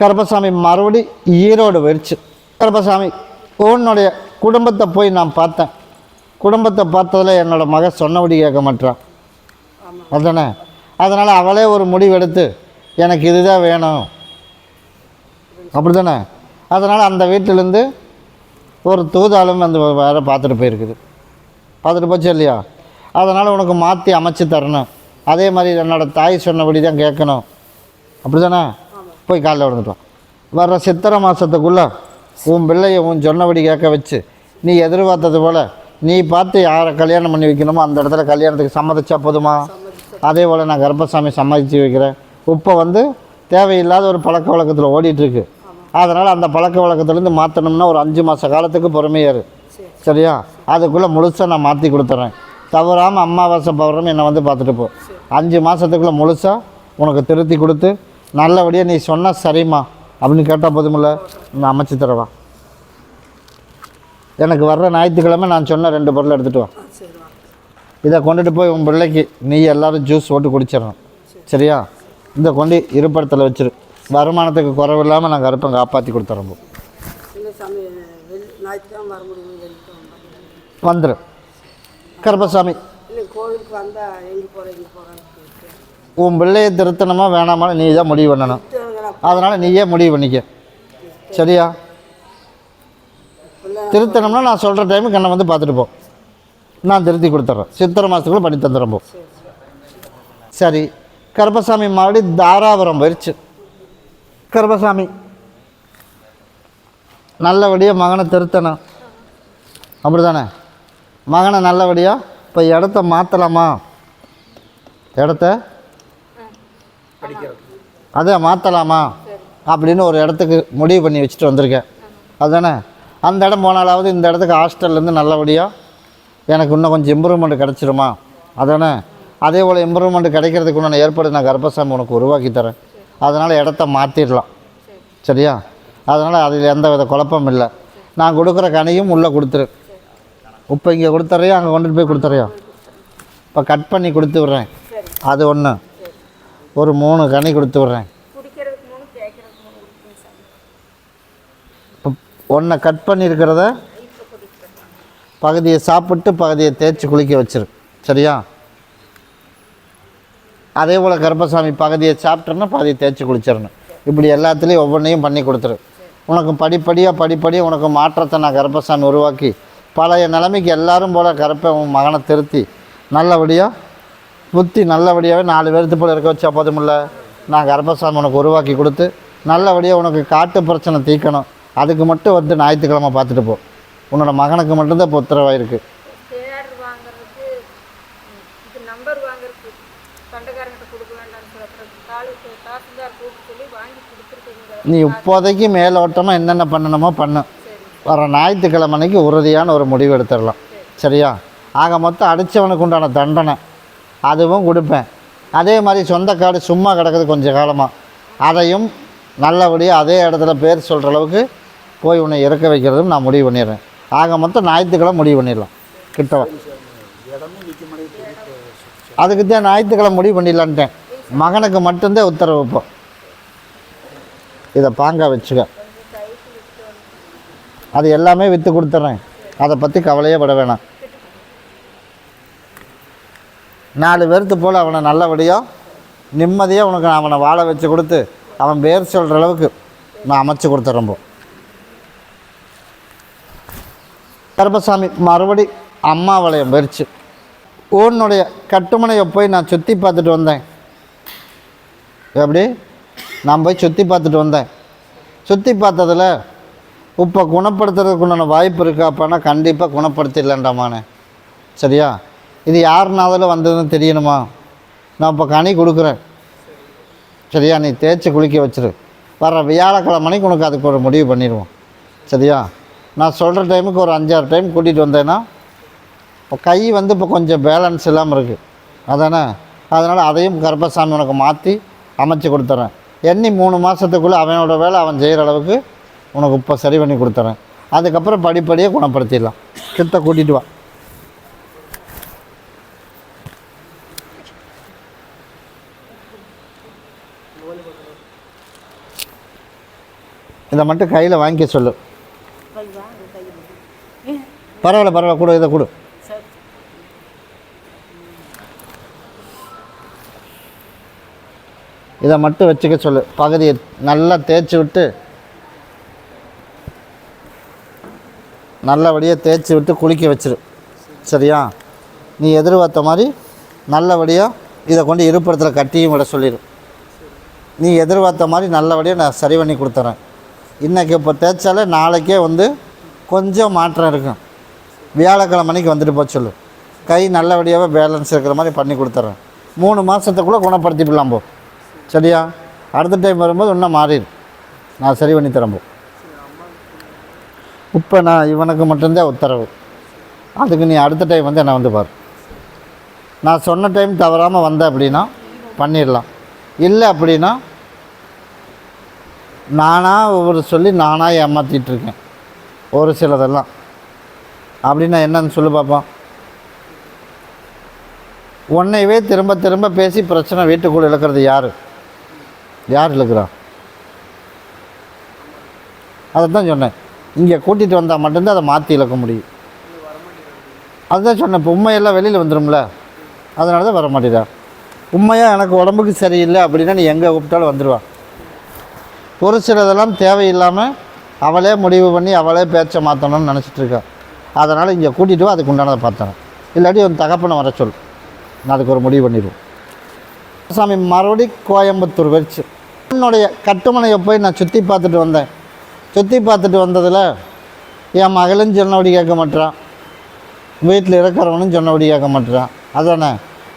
கருப்பசாமி மறுபடி ஈரோடு போயிடுச்சு கருப்பசாமி உன்னுடைய குடும்பத்தை போய் நான் பார்த்தேன். குடும்பத்தை பார்த்ததில் என்னோடய மகன் சொன்னபடி கேட்க மாட்டான் அதானே? அதனால் அவளே ஒரு முடிவெடுத்து எனக்கு இதுதான் வேணும். அப்படி தானே அதனால் அந்த வீட்டிலேருந்து ஒரு தூதாலும் அந்த வேறு பார்த்துட்டு போயிருக்குது. பார்த்துட்டு போச்சு இல்லையா? அதனால் உனக்கு மாற்றி அமைச்சு தரணும். அதே மாதிரி என்னோடய தாய் சொன்னபடி தான் கேட்கணும். அப்படி தானே போய் காலைல விழுந்துட்டோம் வர்ற சித்திரை மாதத்துக்குள்ளே உன் பிள்ளைய உன் சொன்னபடி கேட்க வச்சு நீ எதிர்பார்த்தது போல் நீ பார்த்து யாரை கல்யாணம் பண்ணி வைக்கணுமோ அந்த இடத்துல கல்யாணத்துக்கு சம்மதிச்சா போதுமா? அதே போல் நான் கர்ப்பசாமி சம்மதித்து வைக்கிறேன். இப்போ வந்து தேவையில்லாத ஒரு பழக்க வழக்கத்தில் ஓடிட்டுருக்கு அதனால் அந்த பழக்க வழக்கத்துலேருந்து மாற்றணும்னா ஒரு அஞ்சு மாத காலத்துக்கு பொறுமையாரு சரியா? அதுக்குள்ளே முழுசாக நான் மாற்றி கொடுத்துட்றேன் தவறாமல் அமாவாசை பௌர்ணமி என்னை வந்து பார்த்துட்டு போ. அஞ்சு மாதத்துக்குள்ளே முழுசாக உனக்கு திருத்தி கொடுத்து நல்லபடியாக நீ சொன்ன சரிம்மா. அப்படின்னு கேட்டால் போதுமில்ல. நான் அமைச்சு தரவா. எனக்கு வர்ற ஞாயிற்றுக்கிழமை நான் சொன்ன ரெண்டு பொருளை எடுத்துகிட்டு வா. இதை கொண்டுட்டு போய் உன் பிள்ளைக்கு நீ எல்லோரும் ஜூஸ் போட்டு குடிச்சிடணும். சரியா? இந்த கொண்டு இருப்படத்தில் வச்சிரு. வருமானத்துக்கு குறைவில்லாமல் நான் கருப்பை காப்பாற்றி கொடுத்துறோம் வந்துடும் கருப்பசாமி. கோவிலுக்கு வந்தால் எங்கே போகிறேன் எங்கே போகிறேன்னு உன் பிள்ளையை திருத்தணுமா வேணாமா நீ தான் முடிவு பண்ணணும். அதனால் நீயே முடிவு பண்ணிக்க. சரியா? திருத்தணும்னா நான் சொல்கிற டைமுக்கு என்னை வந்து பார்த்துட்டு போ. நான் திருத்தி கொடுத்துட்றேன். சித்திரை மாதத்துக்குள்ளே பண்ணி தந்துடுறேன் போ. சரி. கருப்பசாமி மறுபடி தாராபுரம் போயிடுச்சு கருப்பசாமி நல்லபடியாக மகனை திருத்தணும். அப்படி தானே மகனை நல்லபடியாக இப்போ இடத்த மாற்றலாமா இடத்த அதை மாற்றலாமா அப்படின்னு ஒரு இடத்துக்கு முடிவு பண்ணி வச்சுட்டு வந்திருக்கேன். அதுதானே? அந்த இடம் போனாலாவது இந்த இடத்துக்கு ஹாஸ்டல்லேருந்து நல்லபடியாக எனக்கு இன்னும் கொஞ்சம் இம்ப்ரூவ்மெண்ட் கிடச்சிருமா? அதானே அதே போல் இம்ப்ரூவ்மெண்ட் கிடைக்கிறதுக்கு உண்டான ஏற்பாடு நான் கர்ப்பசாமி உனக்கு உருவாக்கி தரேன். அதனால் இடத்த மாற்றிடலாம் சரியா? அதனால் அதில் எந்த வித குழப்பம் இல்லை. நான் கொடுக்குற கனியும் உள்ளே கொடுத்துரு. இப்போ இங்கே கொடுத்துட்றியா? அங்கே கொண்டுட்டு போய் கொடுத்துறியா இப்போ கட் பண்ணி கொடுத்து விட்றேன். அது ஒன்று. ஒரு மூணு கனி கொடுத்து விட்றேன். ஒன்றை கட் பண்ணியிருக்கிறத பகுதியை சாப்பிட்டு பகுதியை தேய்ச்சி குளிக்க வச்சிரு. சரியா? அதே போல் கருப்பசாமி பகுதியை சாப்பிட்டோன்னா பகுதியை தேய்ச்சி குளிச்சிடணும். இப்படி எல்லாத்துலேயும் ஒவ்வொன்றையும் பண்ணி கொடுத்துரு. உனக்கு படிப்படியாக படிப்படியாக உனக்கு மாற்றத்தை நான் கருப்பசாமி உருவாக்கி பழைய நிலைமைக்கு எல்லாரும் போல் கருப்பை உன் மகனை திருத்தி நல்லபடியாக புத்தி நல்லபடியாகவே நாலு பேர்த்து போல் இருக்க வச்சா போதுமில்ல. நான் கர்ப்பசாமி உனக்கு உருவாக்கி கொடுத்து நல்லபடியாக உனக்கு காட்டு பிரச்சனை தீர்க்கணும். அதுக்கு மட்டும் வந்து ஞாயிற்றுக்கிழமை பார்த்துட்டு போ. உன்னோட மகனுக்கு மட்டும்தான் இப்போ உத்தரவாயிருக்கு. நீ இப்போதைக்கு மேலோட்டமாக என்னென்ன பண்ணணுமோ பண்ணு. வர ஞாயிற்றுக்கிழமை அன்னைக்கு உறுதியான ஒரு முடிவு எடுத்துடலாம். சரியா? ஆக மொத்தம் அடித்தவனுக்கு உண்டான தண்டனை. அதுவும் கொடுப்பேன். அதே மாதிரி சொந்த காடு சும்மா கிடக்குது கொஞ்சம் காலமாக அதையும் நல்லபடியாக அதே இடத்துல பேர் சொல்கிற அளவுக்கு போய் உன்னை இறக்க வைக்கிறதும் நான் முடிவு பண்ணிடுறேன். ஆக மொத்தம் ஞாயிற்றுக்கிழமை முடிவு பண்ணிடலாம். கிட்டவா அதுக்கு தான் ஞாயிற்றுக்கிழமை முடிவு பண்ணிடலான்ட்டேன். மகனுக்கு மட்டும்தான் உத்தரவு இப்போ. இதை பாங்க வச்சுக்க. அது எல்லாமே விற்று கொடுத்துட்றேன். அதை பற்றி கவலையே பட வேணாம். நாலு பேர்த்து போல் அவனை நல்லபடியாக நிம்மதியாக உனக்கு அவனை வாழ வச்சு கொடுத்து அவன் பேர் சொல்கிற அளவுக்கு நான் அமைச்சு கொடுத்துட்றேன் கருப்பசாமி மறுபடி அம்மா வளையம் போயிடுச்சு ஊனுடைய கட்டுமனையை போய் நான் சுற்றி பார்த்துட்டு வந்தேன். எப்படி? நான் போய் சுற்றி பார்த்துட்டு வந்தேன். சுற்றி பார்த்ததில் இப்போ குணப்படுத்துறதுக்கு உண்டான வாய்ப்பு இருக்கா அப்போனா கண்டிப்பாக குணப்படுத்திடலான்டாமானே சரியா? இது யாருனாதில் வந்ததுன்னு தெரியணுமா? நான் இப்போ கனி கொடுக்குறேன். சரியா? நீ தேய்ச்சி குளிக்க வச்சிரு. வர வியாழக்கிழமனைக்கு உனக்கு அதுக்கு ஒரு முடிவு பண்ணிடுவோம். சரியா? நான் சொல்கிற டைமுக்கு ஒரு அஞ்சாறு டைம் கூட்டிகிட்டு வந்தேன்னா இப்போ கை வந்து இப்போ கொஞ்சம் பேலன்ஸ் இல்லாமல் இருக்குது அதானே? அதனால் அதையும் கர்ப்பசாமி உனக்கு மாற்றி அமைச்சு கொடுத்துட்றேன் எண்ணி மூணு மாதத்துக்குள்ளே அவனோட வேலை அவன் செய்கிற அளவுக்கு உனக்கு இப்போ சரி பண்ணி கொடுத்துறேன். அதுக்கப்புறம் படிப்படியாக குணப்படுத்திடலாம். கிட்ட கூட்டிகிட்டு வா. இதை மட்டும் கையில் வாங்கிக்க சொல்லு. பரவாயில்ல பரவாயில்ல கொடு இதை கொடு. இதை மட்டும் வச்சுக்க சொல்லு. பகுதியை நல்லா தேய்ச்சி விட்டு நல்லபடியாக தேய்ச்சி விட்டு குளிக்க வச்சிரு. சரியா? நீ எதிர்பார்த்த மாதிரி நல்லபடியாக இதை கொண்டு இருப்பிடத்தில் கட்டியும் விட சொல்லிடு நீ எதிர்பார்த்த மாதிரி நல்லபடியாக நான் சரி பண்ணி கொடுத்துறேன். இன்றைக்கி இப்போ தேய்ச்சாலே நாளைக்கே வந்து கொஞ்சம் மாற்றம் இருக்கும். வியாழக்கிழமைக்கு வந்துட்டு போக சொல்லு. கை நல்லபடியாகவே பேலன்ஸ் இருக்கிற மாதிரி பண்ணி கொடுத்துட்றேன் மூணு மாதத்துக்குள்ளே குணப்படுத்திவிடலாம் போ. சரியா? அடுத்த டைம் வரும்போது இன்னும் மாறிடும் நான் சரி பண்ணி தரம்போ இப்போ நான் இவனுக்கு மட்டும்தான் உத்தரவு. அதுக்கு நீ அடுத்த டைம் வந்து என்னை வந்து பாரு. நான் சொன்ன டைம் தவறாமல் வந்தேன் அப்படின்னா பண்ணிடலாம். இல்லை அப்படின்னா நானாக ஒவ்வொரு சொல்லி நானாக ஏமாற்றிட்டுருக்கேன் ஒரு சிலதெல்லாம். அப்படின்னா என்னன்னு சொல்லு பார்ப்போம் உன்னையவே திரும்ப திரும்ப பேசி பிரச்சனை வீட்டுக்குள்ளே இழுக்கிறது யார்? யார் இழுக்கிறான் அதை தான் சொன்னேன். இங்கே கூட்டிகிட்டு வந்தால் மட்டும்தான் அதை மாற்றி இழக்க முடியும். அதுதான் சொன்னேன். இப்போ உண்மையெல்லாம் வெளியில் வந்துடும்ல அதனால தான் வர மாட்டேடா உண்மையாக எனக்கு உடம்புக்கு சரியில்லை அப்படின்னா நீ எங்கே கூப்பிட்டாலும் வந்துடுவா ஒரு சிலதெல்லாம் தேவையில்லாமல் அவளே முடிவு பண்ணி அவளே பேச்சை மாற்றணும்னு நினச்சிட்டு அதனால் இங்கே கூட்டிகிட்டு வா அதுக்கு உண்டானதை பார்த்தேன் இல்லாட்டி உன் தகப்பனை வர சொல் நான் அதுக்கு ஒரு முடிவு பண்ணிடுவோம். சாமி மறுபடி கோயம்புத்தூர் வச்சு என்னுடைய கட்டுமனையை போய் நான் சுற்றி பார்த்துட்டு வந்தேன். சுற்றி பார்த்துட்டு வந்ததில் என் மகளும் சொன்னபடி கேட்க மாட்டான் வீட்டில் இருக்கிறவனும் சொன்னபடி கேட்க மாட்டான் அதானே?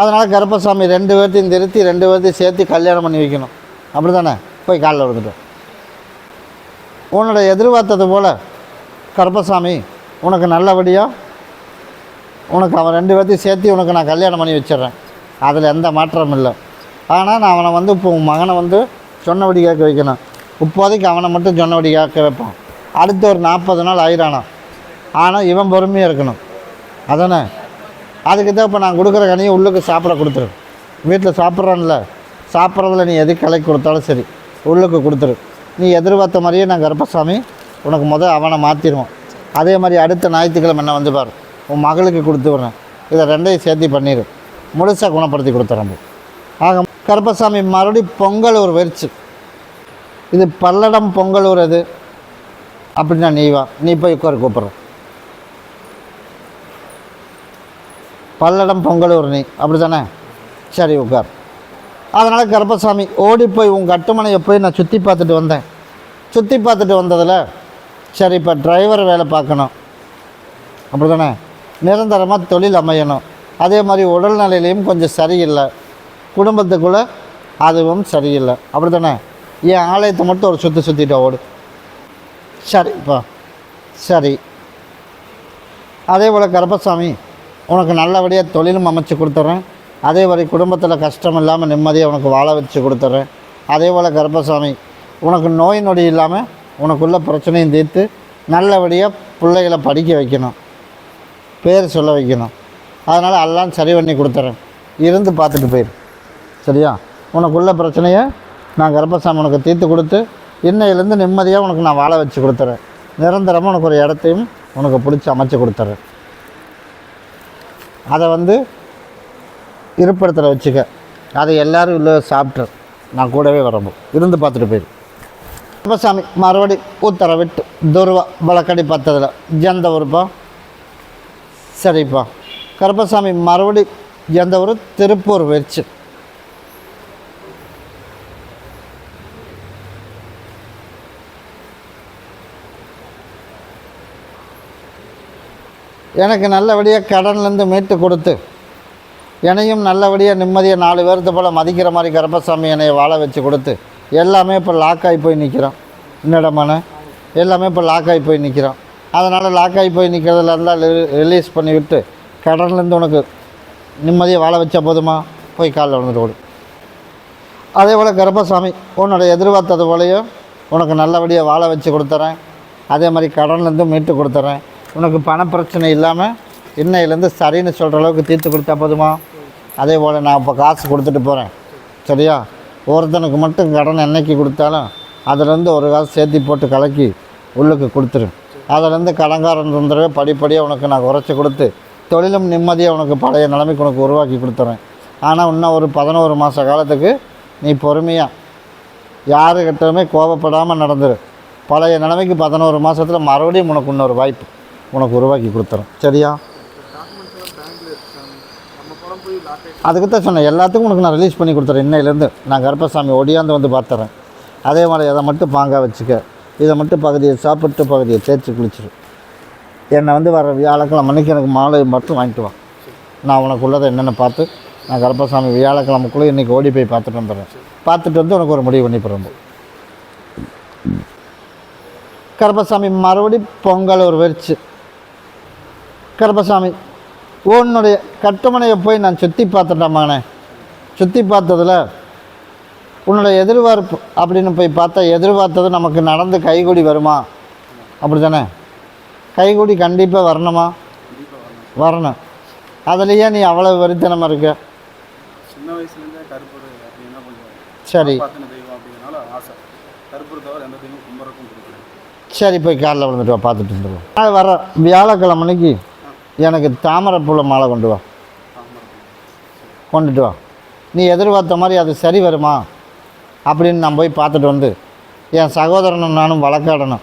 அதனால் கருப்பசாமி ரெண்டு பேர்த்தையும் திருத்தி ரெண்டு பேர்த்தையும் சேர்த்து கல்யாணம் பண்ணி வைக்கணும். அப்படி தானே போய் காலில் விழுந்துட்டோம். உன்னோட எதிர்பார்த்தது போல் கருப்பசாமி உனக்கு நல்லபடியாக உனக்கு அவன் ரெண்டு பேர்த்தையும் சேர்த்து உனக்கு நான் கல்யாணம் பண்ணி வச்சிடுறேன். அதில் எந்த மாற்றமும் இல்லை. ஆனால் நான் அவனை வந்து இப்போ உன் மகனை வந்து சொன்னபடி கேட்க வைக்கணும். இப்போதைக்கு அவனை மட்டும் சொன்னபடி கேட்க வைப்பான் அடுத்து ஒரு நாற்பது நாள் ஆயிரானா? ஆனால் இவன் பொறுமையாக இருக்கணும். அதானே? அதுக்கு தான் இப்போ நான் கொடுக்குற கனியை உள்ளுக்கு சாப்பிட கொடுத்துரு. வீட்டில் சாப்பிட்றான்ல. சாப்பிட்றதுல நீ எது கலை கொடுத்தாலும் சரி உள்ளுக்கு கொடுத்துரு. நீ எதிர்பார்த்த மாதிரியே நான் கருப்பசாமி உனக்கு முதல் அவனை மாற்றிடுவோம் அதே மாதிரி அடுத்த ஞாயிற்றுக்கிழமை என்ன வந்து பாரு உன் மகளுக்கு கொடுத்து விட்றேன். இதை ரெண்டையும் சேர்த்து பண்ணிடு. முழுசாக குணப்படுத்தி கொடுத்துறேன் ஆக கருப்பசாமி மறுபடி பொங்கலூர் வெறிச்சு. இது பல்லடம் பொங்கலூர் அது. அப்படின்னா நீ வா நீ போய் உட்கார கூப்பிட்றேன் பல்லடம் பொங்கலூர் நீ அப்படி தானே சரி உட்கார். அதனால் கருப்பசாமி ஓடி போய் உன் கட்டுமனையை போய் நான் சுற்றி பார்த்துட்டு வந்தேன். சுற்றி பார்த்துட்டு வந்ததில் சரி இப்போ டிரைவர் வேலை பார்க்கணும். அப்படி தானே நிரந்தரமாக தொழில் அமையணும். அதே மாதிரி உடல்நிலையிலையும் கொஞ்சம் சரியில்லை. குடும்பத்துக்குள்ளே அதுவும் சரியில்லை. அப்படி தானே என் ஆலயத்தை மட்டும் ஒரு சுற்றி சுற்றிட்டு ஓடு. சரிப்பா சரி. அதே போல் கருப்பசாமி உனக்கு நல்லபடியாக தொழிலும் அமைச்சு கொடுத்துட்றேன் அதே மாதிரி குடும்பத்தில் கஷ்டம் இல்லாமல் நிம்மதியாக உனக்கு வாழ வச்சு கொடுத்துட்றேன் அதே போல் கர்ப்பசாமி உனக்கு நோய் நொடி இல்லாமல் உனக்குள்ள பிரச்சனையும் தீர்த்து நல்லபடியாக பிள்ளைகளை படிக்க வைக்கணும். பேர் சொல்ல வைக்கணும். அதனால் எல்லாம் சரி பண்ணி கொடுத்துட்றேன் இருந்து பார்த்துட்டு போயிரு. சரியா? உனக்குள்ள பிரச்சனையை நான் கர்ப்பசாமி உனக்கு தீர்த்து கொடுத்து இன்னையிலேருந்து நிம்மதியாக உனக்கு நான் வாழ வச்சு கொடுத்துறேன். நிரந்தரமாக உனக்கு ஒரு இடத்தையும் உனக்கு பிடிச்சி அமைச்சு கொடுத்துறேன். அதை வந்து இருப்பிடத்தில் வச்சுக்க. அதை எல்லோரும் உள்ள சாப்பிட்டு நான் கூடவே வரணும். இருந்து பார்த்துட்டு போயிரு. கர்ப்பசாமி மறுபடி உத்தரவிட்டு துருவா பலக்கடி பத்ததில் எந்த ஊருப்பா? சரிப்பா. கருப்பசாமி மறுபடி எந்த ஊர்? திருப்பூர் வச்சு. எனக்கு நல்லபடியாக கடன்லேருந்து மீட்டு கொடுத்து என்னையும் நல்லபடியாக நிம்மதியாக நாலு பேர்த்து போல் மதிக்கிற மாதிரி கருப்பசாமி என்னையை வாழ வச்சு கொடுத்து எல்லாமே இப்போ லாக் ஆகி போய் நிற்கிறோம் என்னிடமான எல்லாமே இப்போ லாக் ஆகி போய் நிற்கிறோம் அதனால் லாக் ஆகி போய் நிற்கிறதுல இருந்தால் ரிலீஸ் பண்ணி விட்டு கடன்லேருந்து உனக்கு நிம்மதியாக வாழ வச்சா போதுமா? போய் காலில் விழுந்துட்டு அதே போல் கருப்பசாமி உன்னோட எதிர்பார்த்தது போலையும் உனக்கு நல்லபடியாக வாழ வச்சு கொடுத்துறேன். அதே மாதிரி கடன்லேருந்து மீட்டு கொடுத்துறேன். உனக்கு பண பிரச்சனை இல்லாமல் இன்னையிலேருந்து சரின்னு சொல்கிற அளவுக்கு தீர்த்து கொடுத்தா போதுமா? அதே போல் நான் இப்போ காசு கொடுத்துட்டு போகிறேன் சரியா? ஒருத்தனுக்கு மட்டும் கடன் என்னைக்கு கொடுத்தாலும் அதுலேருந்து ஒரு காசு சேர்த்தி போட்டு கலக்கி உள்ளுக்கு கொடுத்துரு. அதுலேருந்து கடங்காரன் தொந்தரவே படிப்படியாக உனக்கு நான் குறைச்சி கொடுத்து தொழிலும் நிம்மதியாக உனக்கு பழைய நிலைமைக்கு உனக்கு உருவாக்கி கொடுத்துறேன். ஆனால் இன்னும் ஒரு பதினோரு மாத காலத்துக்கு நீ பொறுமையாக யாருக்கிட்டமே கோபப்படாமல் நடந்துரு. பழைய நிலைமைக்கு பதினோரு மாதத்தில் மறுபடியும் உனக்கு இன்னொரு வாய்ப்பு உனக்கு உருவாக்கி கொடுத்துறேன். சரியா? அதுக்கு தான் சொன்னேன் எல்லாத்துக்கும் உனக்கு நான் ரிலீஸ் பண்ணி கொடுத்துறேன். இன்னையிலேருந்து நான் கருப்பசாமி ஒடியாந்து வந்து பார்த்துறேன். அதே மாதிரி அதை மட்டும் பாங்காக வச்சுக்க. இதை மட்டும் பகுதியை சாப்பிட்டு பகுதியை தேய்ச்சி குளிச்சிரு. என்னை வந்து வர வியாழக்கிழமை அன்னைக்கு எனக்கு மாலை மட்டும் வாங்கிட்டு வா. நான் உனக்கு உள்ளதை என்னென்ன பார்த்து நான் கருப்பசாமி வியாழக்கிழமைக்குள்ளே இன்றைக்கி ஓடி போய் பார்த்துட்டு வந்துடுறேன். பார்த்துட்டு வந்து உனக்கு ஒரு முடிவு பண்ணி போகிறோம் கருப்பசாமி மறுபடி பொங்கல் ஒரு வெறிச்சு. கருப்பசாமி உன்னுடைய கட்டுமனையை போய் நான் சுற்றி பார்த்துட்டேன் மகனே சுற்றி பார்த்ததில் உன்னோட எதிர்பார்ப்பு அப்படின்னு போய் பார்த்தா எதிர்பார்த்தது நமக்கு நடந்து கைகூடி வருமா? அப்படி தானே கைகூடி கண்டிப்பாக வரணுமா? வரணும். அதுலேயே நீ அவ்வளோ வெறித்தனமாக இருக்க. சின்ன வயசுலேருந்தே சரி. சரி போய் காரில் விழுந்துட்டு பார்த்துட்டு வந்துடுவோம் அது வர வியாழக்கிழமைக்கு எனக்கு தாமரைப்பூல மாலை கொண்டு வா. கொண்டுட்டு வா. நீ எதிர்பார்த்த மாதிரி அது சரி வருமா? அப்படின்னு நான் போய் பார்த்துட்டு வந்து என் சகோதரனும் நானும் வழக்காடணும்.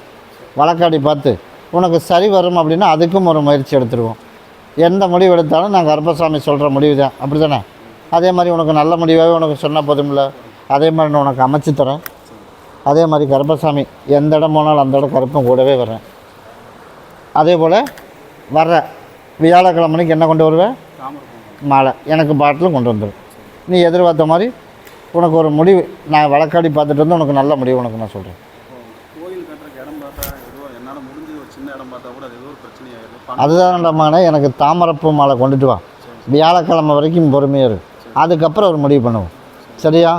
வழக்காடி பார்த்து உனக்கு சரி வரும் அப்படின்னா அதுக்கும் ஒரு முயற்சி எடுத்துருவோம். எந்த முடிவு எடுத்தாலும் நான் கருப்பசாமி சொல்கிற முடிவு தான். அப்படி தானே அதே மாதிரி உனக்கு நல்ல முடிவாகவே உனக்கு சொன்னால் போதும்ல? அதே மாதிரி நான் உனக்கு அமைச்சு தரேன். அதே மாதிரி கருப்பசாமி எந்த இடம் போனாலும் அந்த இடம் கருப்பும் கூடவே வரேன். அதே போல் வர்ற வியாழக்கிழமைக்கு என்ன கொண்டு வருவேன் மாலை. எனக்கு பாட்டிலும் கொண்டு வந்துடும் நீ எதிர்பார்த்த மாதிரி உனக்கு ஒரு முடிவு. நான் வழக்காடி பார்த்துட்டு வந்து உனக்கு நல்ல முடிவு உனக்கு நான் சொல்கிறேன் அதுதான் மகனே எனக்கு தாமரப்பூ மாலை கொண்டுட்டு வா. வியாழக்கிழமை வரைக்கும் பொறுமையாக இரு. அதுக்கப்புறம் ஒரு முடிவு பண்ணுவோம். சரியா?